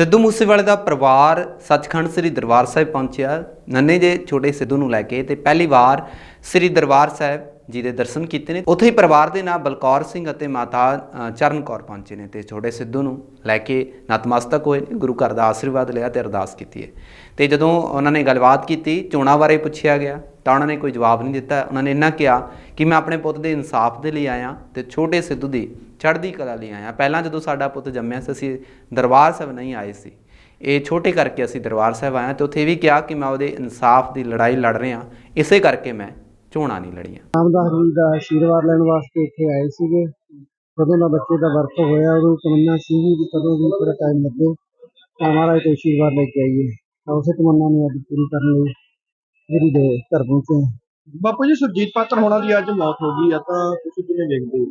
ਸਿੱਧੂ ਮੂਸੇਵਾਲੇ ਦਾ ਪਰਿਵਾਰ ਸੱਚਖੰਡ ਸ੍ਰੀ ਦਰਬਾਰ ਸਾਹਿਬ ਪਹੁੰਚਿਆ। ਨੰਨੇ ਦੇ ਛੋਟੇ ਸਿੱਧੂ ਨੂੰ ਲੈ ਕੇ ਤੇ ਪਹਿਲੀ ਵਾਰ ਸ੍ਰੀ ਦਰਬਾਰ ਸਾਹਿਬ ਜੀ ਦੇ ਦਰਸ਼ਨ ਕੀਤੇ ਨੇ। ਉੱਥੇ ਹੀ ਪਰਿਵਾਰ ਦੇ ਨਾਲ ਬਲਕੌਰ ਸਿੰਘ ਅਤੇ ਮਾਤਾ ਚਰਨ ਕੌਰ ਪਹੁੰਚੇ ਨੇ ਤੇ ਛੋਟੇ ਸਿੱਧੂ ਨੂੰ ਲੈ ਕੇ ਨਤਮਸਤਕ ਹੋਏ ਨੇ। ਗੁਰੂ ਘਰ ਦਾ ਆਸ਼ੀਰਵਾਦ ਲਿਆ ਤੇ ਅਰਦਾਸ ਕੀਤੀ ਹੈ। ਤੇ ਜਦੋਂ ਉਹਨਾਂ ਨੇ ਗੱਲਬਾਤ ਕੀਤੀ ਚੋਣਾਂ ਬਾਰੇ ਪੁੱਛਿਆ ਗਿਆ, ਤਾਂ ਉਹਨਾਂ ਨੇ ਕੋਈ ਜਵਾਬ ਨਹੀਂ ਦਿੱਤਾ। ਉਹਨਾਂ ਨੇ ਇੰਨਾ ਕਿਹਾ ਕਿ ਮੈਂ ਆਪਣੇ ਪੁੱਤ ਦੇ ਇਨਸਾਫ ਦੇ ਲਈ ਆਇਆ ਤੇ ਛੋਟੇ ਸਿੱਧੂ ਦੀ ਚੜ੍ਹਦੀ ਕਲਾ ਲਈ ਆਇਆ ਪਹਿਲਾਂ ਜਦੋਂ ਸਾਡਾ ਪੁੱਤ ਜੰਮਿਆ ਸੀ ਅਸੀਂ ਦਰਬਾਰ ਸਾਹਿਬ ਨਹੀਂ ਆਏ ਸੀ। ਇਹ ਛੋਟੇ ਕਰਕੇ ਅਸੀਂ ਦਰਬਾਰ ਸਾਹਿਬ ਹਾਂ ਤੇ ਉੱਥੇ ਵੀ ਕਿਹਾ ਕਿ ਮੈਂ ਉਹਦੇ ਇਨਸਾਫ ਦੀ ਲੜਾਈ ਲੜ ਰਿਹਾ ਇਸੇ ਕਰਕੇ ਮੈਂ ਚੋਣਾਂ ਨਹੀਂ ਲੜੀਆਂ ਰਾਮਦਾਸ ਜੀ ਦਾ ਆਸ਼ੀਰਵਾਦ ਲੈਣ ਵਾਸਤੇ ਇੱਥੇ ਆਏ ਸੀਗੇ। ਕਦੋਂ ਦਾ ਬੱਚੇ ਦਾ ਵਰਤ ਹੋਇਆ ਉਦੋਂ ਤਮੰਨਾ ਸੀਗੀ ਵੀ ਕਦੋਂ ਵੀ ਥੋੜਾ ਟਾਈਮ ਲੱਗੇ ਤਾਂ ਮਹਾਰਾਜ ਤੋਂ ਆਸ਼ੀਰਵਾਦ ਲੈ ਕੇ ਆਈਏ। ਤਾਂ ਉਸੇ ਤਮੰਨਾ ਨੂੰ ਅੱਜ ਪੂਰੀ ਕਰਨ ਲਈ ਜਿਹੜੀ ਦੇ ਘਰ ਪਹੁੰਚੇ। ਬਾਪੂ ਜੀ ਸੁਰਜੀਤ ਪਾਤਰ ਹੋਣਾ ਦੀ ਅੱਜ ਮੌਤ ਹੋ ਗਈ ਆ ਤਾਂ ਤੁਸੀਂ ਕਿਵੇਂ ਵੇਖਦੇ ਹੋ?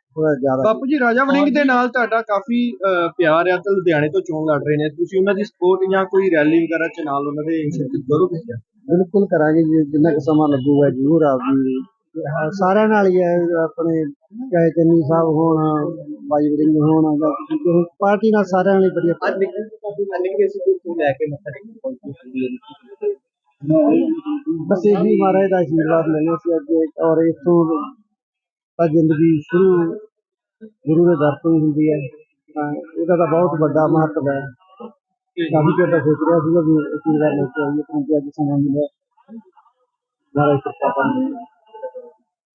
ਥੋੜਾ ਜ਼ਿਆਦਾ। ਬਾਪੂ ਜੀ ਰਾਜਾ ਵੜਿੰਗ ਦੇ ਨਾਲ ਤੁਹਾਡਾ ਕਾਫੀ ਅਹ, ਪਿਆਰ ਆ ਤੇ ਲੁਧਿਆਣੇ ਤੋਂ ਚੋਣ ਲੜ ਰਹੇ ਨੇ। ਤੁਸੀਂ ਉਹਨਾਂ ਦੀ ਸਪੋਰਟ ਜਾਂ ਕੋਈ ਰੈਲੀ ਵਗੈਰਾ ਚ ਨਾਲ ਉਹਨਾਂ ਦੇ ਇੰਸ਼ੋਰੈਂਸ ਕਰੋਗੇ? ਕਿਆ? ਬਿਲਕੁਲ ਕਰਾਂਗੇ ਜੀ ਜਿੰਨਾ ਕੁ ਸਮਾਂ ਲੱਗੂਗਾ ਜ਼ਰੂਰ ਆਪਦੀ ਸਾਰਿਆਂ ਨਾਲ ਹੀ ਹੈ ਆਪਣੇ ਚਾਹੇ ਚੰਨੀ ਸਾਹਿਬ ਹੋਣ ਬਾਈ ਵਰਿੰਗ ਹੋਣ ਜਾਂ ਕਿਸੇ ਹੋਰ ਪਾਰਟੀ ਨਾਲ ਸਾਰਿਆਂ ਨਾਲ ਹੀ ਵਧੀਆ ਅੱਜ ਨਿਕਲ ਅੱਜ ਨਿਕਲ ਸਿੱਧੂ ਨੂੰ ਲੈ ਕੇ ਮੱਥਾ ਟੇਕਣ ਪਹੁੰਚੀ ਸੀ ਬਸ ਇਹੀ ਮਹਾਰਾਜ ਦਾ ਆਸ਼ੀਰਵਾਦ ਲੈਣਾ ਸੀ ਅੱਜ ਔਰ ਇਥੋਂ ਤਾਂ ਜ਼ਿੰਦਗੀ ਸ਼ੁਰੂ ਗੁਰੂ ਦੇ ਦਰ ਤੋਂ ਹੀ ਹੁੰਦੀ ਹੈ। ਤਾਂ ਇਹਦਾ ਤਾਂ ਬਹੁਤ ਵੱਡਾ ਮਹੱਤਵ ਹੈ। ਕਾਫੀ ਚਿਰ ਦਾ ਸੋਚ ਰਿਹਾ ਸੀਗਾ ਵੀ ਆਸ਼ੀਰਵਾਦ ਲੈ ਕੇ ਆਈਏ ਤਾਂ ਅੱਜ ਸਮਾਂ ਮਿਲਿਆ। ਮਹਾਰਾਜ ਕਿਰਪਾ ਕਰਨ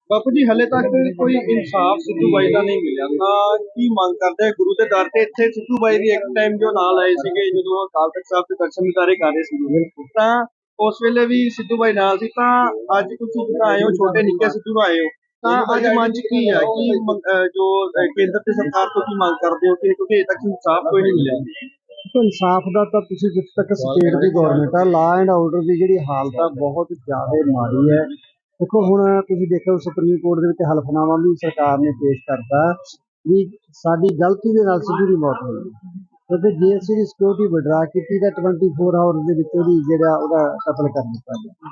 ਬਾਪੂ ਜੀ ਹਲੇ ਤੱਕ ਕੋਈ ਇਨਸਾਫ ਸਿੱਧੂ ਬਾਈ ਦਾ ਨਹੀਂ ਮਿਲਿਆ। ਤਾਂ ਕੀ ਮੰਗ ਕਰਦੇ ਗੁਰੂ ਦੇ ਦਰ ਤੇ ਇੱਥੇ ਸਿੱਧੂ ਬਾਈ ਦੀ ਇੱਕ ਟਾਈਮ ਜੋ ਨਾਲ ਆਏ ਸੀਗੇ ਜਦੋਂ ਅਕਾਲ ਤਖਤ ਸਾਹਿਬ ਦੇ ਦਰਸ਼ਨ ਦਿਦਾਰੇ ਕਰ ਰਹੇ ਸੀਗੇ। ਤਾਂ ਉਸ ਵੇਲੇ ਵੀ ਸਿੱਧੂ ਬਾਈ ਨਾਲ ਸੀ। ਤਾਂ ਅੱਜ ਤੁਸੀਂ ਜਿੱਦਾਂ ਆਏ ਹੋ ਛੋਟੇ ਨਿੱਕੇ ਸਿੱਧੂ ਨੂੰ ਆਏ ਹੋ। ਤਾਂ ਅੱਜ ਮਨ ਚ ਕੀ ਹੈ ਕੀ ਅਹ ਜੋ ਅਹ ਕੇਂਦਰ ਤੇ ਸਰਕਾਰ ਤੋਂ ਕੀ ਮੰਗ ਕਰਦੇ ਹੋ ਕਿ ਕਿਉਂਕਿ ਅਜੇ ਤੱਕ ਇਨਸਾਫ ਕੋਈ ਨਹੀਂ ਮਿਲਿਆ? ਦੇਖੋ ਇਨਸਾਫ ਦਾ ਤਾਂ ਤੁਸੀਂ ਜਿੱਥੇ ਤੱਕ ਸਟੇਟ ਦੀ ਗਵਰਨਮੈਂਟ ਆ ਲਾ ਐਂਡ ਆਰਡਰ ਦੀ ਜਿਹੜੀ ਹਾਲਤ ਆ ਬਹੁਤ ਜ਼ਿਆਦਾ ਮਾੜੀ ਹੈ। ਦੇਖੋ ਹੁਣ ਤੁਸੀਂ ਦੇਖੋ ਸੁਪਰੀਮ ਕੋਰਟ ਦੇ ਵਿੱਚ ਹਲਫਨਾਮਾ ਵੀ ਸਰਕਾਰ ਨੇ ਪੇਸ਼ ਕਰਤਾ ਵੀ ਸਾਡੀ ਗਲਤੀ ਦੇ ਨਾਲ ਸਿੱਧੂ ਦੀ ਮੌਤ ਹੋਈ। ਕਿਉਂਕਿ ਜੇ ਅਸੀਂ ਦੀ ਸਿਕਿਉਰਿਟੀ ਵਿਡਰਾ ਕੀਤੀ ਤਾਂ 24 ਆਵਰ ਦੇ ਵਿੱਚ ਉਹਦੀ ਜਿਹੜਾ ਉਹਦਾ ਕਤਲ ਕਰ ਦਿੱਤਾ ਗਿਆ।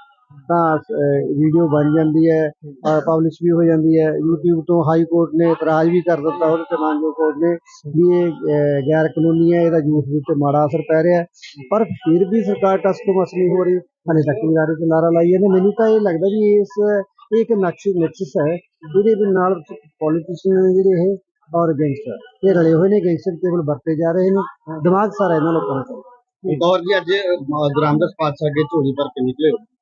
ਤਾਂ ਵੀਡੀਓ ਬਣ ਜਾਂਦੀ ਹੈ ਪਬਲਿਸ਼ ਵੀ ਹੋ ਜਾਂਦੀ ਹੈ। YouTube ਤੋਂ ਹਾਈ ਕੋਰਟ ਨੇ ਇਤਰਾਜ਼ ਵੀ ਕਰ ਦਿੱਤਾ ਉਹਦੇ ਤੇ ਮਾਨਜੋ ਕੋਰਟ ਨੇ ਵੀ ਇਹ ਗੈਰ ਕਾਨੂੰਨੀ ਹੈ, ਇਹਦਾ ਯੂਥ ਦੇ ਉੱਤੇ ਮਾੜਾ ਅਸਰ ਪੈ ਰਿਹਾ ਪਰ ਫਿਰ ਵੀ ਸਰਕਾਰ ਟਸ ਤੋਂ ਮਸ ਨਹੀਂ ਹੋ ਰਹੀ, ਹਾਲੇ ਤੱਕ ਵੀ ਨਾਰੇ ਤੇ ਨਾਰਾ ਲਾਈ ਜਾਂਦੇ ਮੈਨੂੰ ਤਾਂ ਇਹ ਲੱਗਦਾ ਵੀ ਇਸ, ਇਹ ਇੱਕ ਨਕਸ਼, ਨਕਸ਼ਸ ਹੈ ਜਿਹਦੇ ਦੇ ਨਾਲ ਪੋਲੀਟੀਸ਼ੀਅਨ ਜਿਹੜੇ ਇਹ ਔਰ ਗੈਂਗਸਟਰ ਇਹ ਰਲੇ ਹੋਏ ਨੇ ਗੈਂਗਸਟਰ ਕੇਵਲ ਵਰਤੇ ਜਾ ਰਹੇ ਨੇ। ਦਿਮਾਗ ਸਾਰਾ ਇਹਨਾਂ ਲੋਕਾਂ ਦਾ ਗੌਰ ਜੀ, ਅੱਜ ਗ੍ਰਾਮਦਾਸ ਪਾਤਸ਼ਾਹ ਅੱਗੇ ਝੋਲੀ ਭਰ ਕੇ ਨਿਕਲੇ। ਹੋ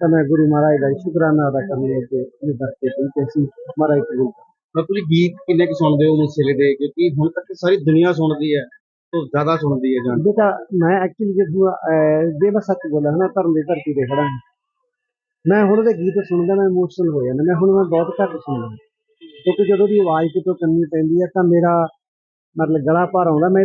ਤਾਂ ਮੈਂ ਗੁਰੂ ਮਹਾਰਾਜ ਦਾ ਸ਼ੁਕਰਾਨਾ ਅਦਾ ਕਰਨ ਲਈ ਤੇ ਇਹ ਦਰਤੇ ਪਹੁੰਚੇ ਸੀ ਮਹਾਰਾਜ ਕਰੇ। ਬਾਪੂ ਜੀ ਗੀਤ ਕਿੰਨੇ ਕੁ ਸੁਣਦੇ ਹੋ ਮੂਸੇਲੇ ਦੇ ਕਿਉਂਕਿ ਹੁਣ ਤੱਕ ਸਾਰੀ ਦੁਨੀਆ ਸੁਣਦੀ ਹੈ ਤੋਂ ਜ਼ਿਆਦਾ ਸੁਣਦੀ ਹੈ ਜਾਨ ਬੇਟਾ ਮੈਂ ਐਕਚੁਅਲੀ ਜਦੋਂ ਅਹ, ਜੇ ਮੈਂ ਸੱਚ ਬੋਲਾਂ ਹਨਾ ਧਰਮ ਦੀ ਧਰਤੀ ਤੇ ਖੜਾ। ਮੈਂ ਹੁਣ ਦੇ ਗੀਤ ਸੁਣਦਾ ਮੈਂ ਇਮੋਸ਼ਨਲ ਹੋ ਜਾਂਦਾ ਮੈਂ ਹੁਣ ਮੈਂ ਬਹੁਤ ਘੱਟ ਸੁਣਦਾ ਕਿਉਂਕਿ ਜਦੋਂ ਦੀ ਆਵਾਜ਼ ਕਿਤੋਂ ਕੰਨੀ ਪੈਂਦੀ ਹੈ ਤਾਂ ਮੇਰਾ ਮਤਲਬ ਗਲਾ ਭਰ ਆਉਂਦਾ ਮੈਂ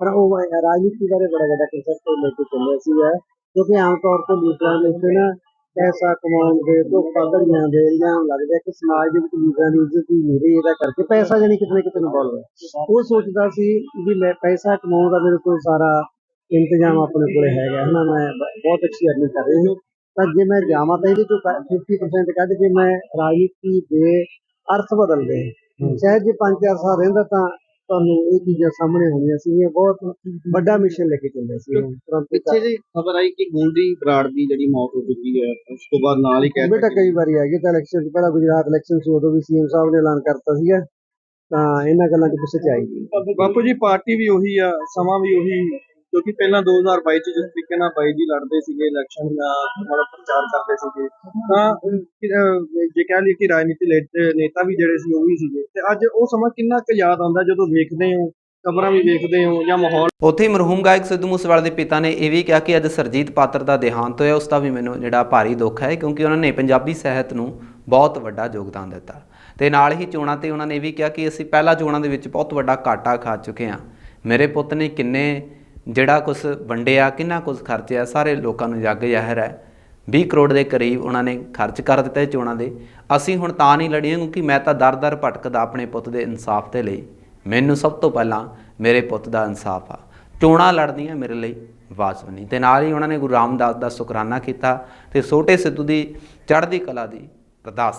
ਪਰ ਉਹ ਰਾਜਨੀਤੀ ਬਾਰੇ ਬੜਾ ਵੱਡਾ ਕਨਸੈਪਟ ਲੈ ਕੇ ਚੱਲਿਆ ਸੀਗਾ ਕਿਉਂਕਿ ਆਮ ਤੌਰ ਤੇ ਲੀਡਰਾਂ ਦੇ ਉੱਤੇ ਨਾ ਪੈਸਾ ਕਮਾਉਣ ਦੇ ਧੋਖਾ ਧੜੀਆਂ ਦੇ ਇਲਜ਼ਾਮ ਲੱਗਦੇ ਕਿ ਸਮਾਜ ਦੇ ਵਿੱਚ ਲੀਡਰਾਂ ਦੀ ਇੱਜ਼ਤ ਹੀ ਨਹੀਂ ਰਹੀ ਇਹਦਾ ਕਰਕੇ ਪੈਸਾ ਜਾਨੀ ਕਿਤੇ ਨਾ ਕਿਤੇ ਇਨਵੋਲਵ ਹੈ ਉਹ ਸੋਚਦਾ ਸੀ ਵੀ ਮੈਂ ਪੈਸਾ ਕਮਾਉਣ ਦਾ ਮੇਰੇ ਕੋਲ ਸਾਰਾ ਇੰਤਜ਼ਾਮ ਆਪਣੇ ਕੋਲੇ ਹੈਗਾ ਹਨਾ ਮੈਂ ਬਹੁਤ ਅੱਛੀ ਅਰਨਿੰਗ ਕਰ ਰਹੀ ਹਾਂ। ਤਾਂ ਜੇ ਮੈਂ ਜਾਵਾਂ ਤਾਂ ਇਹਦੇ ਚੋਂ ਕ- 50% ਕੱਢ ਕੇ ਮੈਂ ਰਾਜਨੀਤੀ ਦੇ ਅਰਥ ਬਦਲ ਦੇ। ਸ਼ਾਇਦ ਜੇ 5-4 ਸਾਲ ਰਹਿੰਦਾ ਤਾਂ ਤੁਹਾਨੂੰ ਇਹ ਚੀਜ਼ਾਂ ਸਾਹਮਣੇ ਹੋਣੀਆਂ ਸੀਗੀਆਂ ਬਹੁਤ ਵੱਡਾ ਮਿਸ਼ਨ ਲੈ ਕੇ ਚੱਲਿਆ ਸੀ ਪਿੱਛੇ ਜੀ ਖਬਰ ਆਈ ਕਿ ਗੋਲਡੀ ਬਰਾੜ ਦੀ ਜਿਹੜੀ ਮੌਤ ਹੋ ਚੁੱਕੀ ਹੈ ਉਸ ਤੋਂ ਬਾਅਦ ਨਾਲ ਹੀ ਕਹਿ ਬੇਟਾ ਕਈ ਵਾਰੀ ਆ ਗਈ ਤਾਂ ਇਲੈਕਸ਼ਨ ਤੋਂ ਪਹਿਲਾਂ ਗੁਜਰਾਤ ਇਲੈਕਸ਼ਨ ਸੀ ਉਦੋਂ ਵੀ ਸੀਐਮ ਸਾਹਿਬ ਨੇ ਐਲਾਨ ਕਰਤਾ ਸੀਗਾ। ਤਾਂ ਇਹਨਾਂ ਗੱਲਾਂ 'ਚ ਪਿੱਛੇ ਚ ਆਈ। ਬਾਪੂ ਜੀ ਪਾਰਟੀ ਵੀ ਉਹੀ ਆ ਸਮਾਂ ਵੀ ਉਹੀ ਕਿਉਂਕਿ ਪਹਿਲਾਂ 2022 ਚ ਜਿਸ ਤਰੀਕੇ ਨਾਲ ਬਾਈ ਜੀ ਲੜਦੇ ਸੀਗੇ ਇਲੈਕਸ਼ਨ ਦਾ ਮਤਲਬ ਪ੍ਰਚਾਰ ਕਰਦੇ ਸੀਗੇ ਤਾਂ ਅਹ, ਜੇ ਕਹਿ ਲਈਏ ਕਿ ਰਾਜਨੀਤੀ ਲੇ- ਨੇਤਾ ਵੀ ਜਿਹੜੇ ਸੀ ਉਹ ਵੀ ਸੀਗੇ। ਤੇ ਅੱਜ ਉਹ ਸਮਾਂ ਕਿੰਨਾ ਕੁ ਯਾਦ ਆਉਂਦਾ ਜਦੋਂ ਵੇਖਦੇ ਹੋ ਖਬਰਾਂ ਵੀ ਵੇਖਦੇ ਹੋ ਜਾਂ ਮਾਹੌਲ? ਉੱਥੇ ਹੀ ਮਰਹੂਮ ਗਾਇਕ ਸਿੱਧੂ ਮੂਸੇਵਾਲੇ ਦੇ ਪਿਤਾ ਨੇ ਇਹ ਵੀ ਕਿਹਾ ਕਿ ਅੱਜ ਸਰਜੀਤ ਪਾਤਰ ਦਾ ਦੇਹਾਂਤ ਹੋਇਆ ਉਸ ਦਾ ਵੀ ਮੈਨੂੰ ਜਿਹੜਾ ਭਾਰੀ ਦੁੱਖ ਹੈ ਕਿਉਂਕਿ ਉਹਨਾਂ ਨੇ ਪੰਜਾਬੀ ਸਾਹਿਤ ਨੂੰ ਬਹੁਤ ਵੱਡਾ ਯੋਗਦਾਨ ਦਿੱਤਾ। ਤੇ ਨਾਲ ਹੀ ਚੋਣਾਂ ਤੇ ਉਹਨਾਂ ਨੇ ਇਹ ਵੀ ਕਿਹਾ ਕਿ ਅਸੀਂ ਪਹਿਲਾਂ ਚੋਣਾਂ ਦੇ ਵਿੱਚ ਬਹੁਤ ਵੱਡਾ ਘਾਟਾ ਖਾ ਚੁੱਕੇ ਹਾਂ। ਮੇਰੇ ਪੁੱਤ ਨੇ ਕਿੰਨੇ ਜਿਹੜਾ ਕੁਝ ਵੰਡਿਆ, ਕਿੰਨਾ ਕੁਝ ਖਰਚਿਆ, ਸਾਰੇ ਲੋਕਾਂ ਨੂੰ ਜੱਗ ਜ਼ਾਹਿਰ ਹੈ। 20 ਕਰੋੜ ਦੇ ਕਰੀਬ ਉਹਨਾਂ ਨੇ ਖਰਚ ਕਰ ਦਿੱਤੇ ਚੋਣਾਂ ਦੇ। ਅਸੀਂ ਹੁਣ ਤਾਂ ਨਹੀਂ ਲੜੀਆਂ ਕਿਉਂਕਿ ਮੈਂ ਤਾਂ ਦਰ-ਦਰ ਭਟਕਦਾ ਆਪਣੇ ਪੁੱਤ ਦੇ ਇਨਸਾਫ ਦੇ ਲਈ। ਮੈਨੂੰ ਸਭ ਤੋਂ ਪਹਿਲਾਂ ਮੇਰੇ ਪੁੱਤ ਦਾ ਇਨਸਾਫ ਆ। ਚੋਣਾਂ ਲੜਦੀਆਂ ਮੇਰੇ ਲਈ ਵਾਜਬ ਨਹੀਂ। ਤੇ ਨਾਲ ਹੀ ਉਹਨਾਂ ਨੇ ਗੁਰੂ ਰਾਮਦਾਸ ਦਾ ਸ਼ੁਕਰਾਨਾ ਕੀਤਾ ਤੇ ਛੋਟੇ ਸਿੱਧੂ ਦੀ ਚੜ੍ਹਦੀ ਕਲਾ ਦੀ ਅਰਦਾਸ ਕੀਤੀ